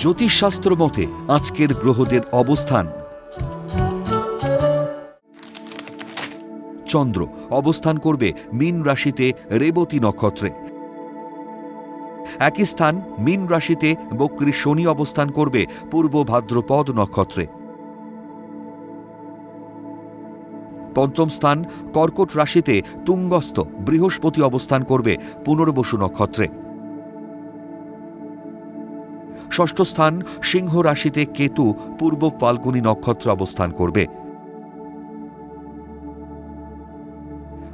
জ্যোতিষশাস্ত্র মতে আজকের গ্রহদের অবস্থান। চন্দ্র অবস্থান করবে মীন রাশিতে রেবতী নক্ষত্রে। একই স্থান মীন রাশিতে বক্রী শনি অবস্থান করবে পূর্ব ভাদ্রপদ নক্ষত্রে। পঞ্চম স্থান কর্কট রাশিতে তুঙ্গস্থ বৃহস্পতি অবস্থান করবে পুনর্বসু নক্ষত্রে। ষষ্ঠ স্থান সিংহ রাশিতে কেতু, পূর্ব ফাল্গুনী নক্ষত্রে অবস্থান করবে।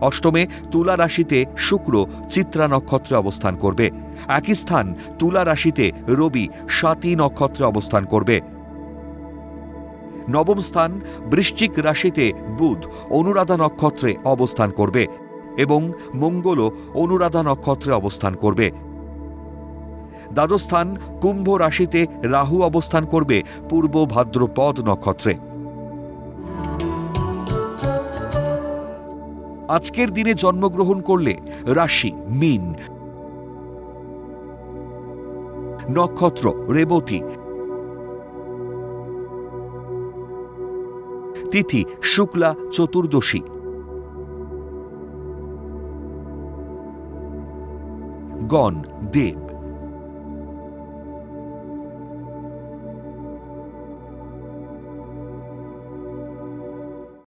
অষ্টমে তুলা রাশিতে শুক্র, চিত্রা নক্ষত্রে অবস্থান করবে। একই স্থান তুলা রাশিতে রবি, সাতী নক্ষত্রে অবস্থান করবে। নবম স্থান বৃশ্চিক রাশিতে বুধ, অনুরাধা নক্ষত্রে অবস্থান করবে এবং মঙ্গলও অনুরাধা নক্ষত্রে অবস্থান করবে। দ্বাদশ স্থান কুম্ভ রাশিতে রাহু অবস্থান করবে পূর্ব ভাদ্রপদ নক্ষত্রে। আজকের দিনে জন্মগ্রহণ করলে রাশি, মিন, নক্ষত্র, রেবতী, তিথি, শুক্লা, চতুর্দশী, গণ, দেব।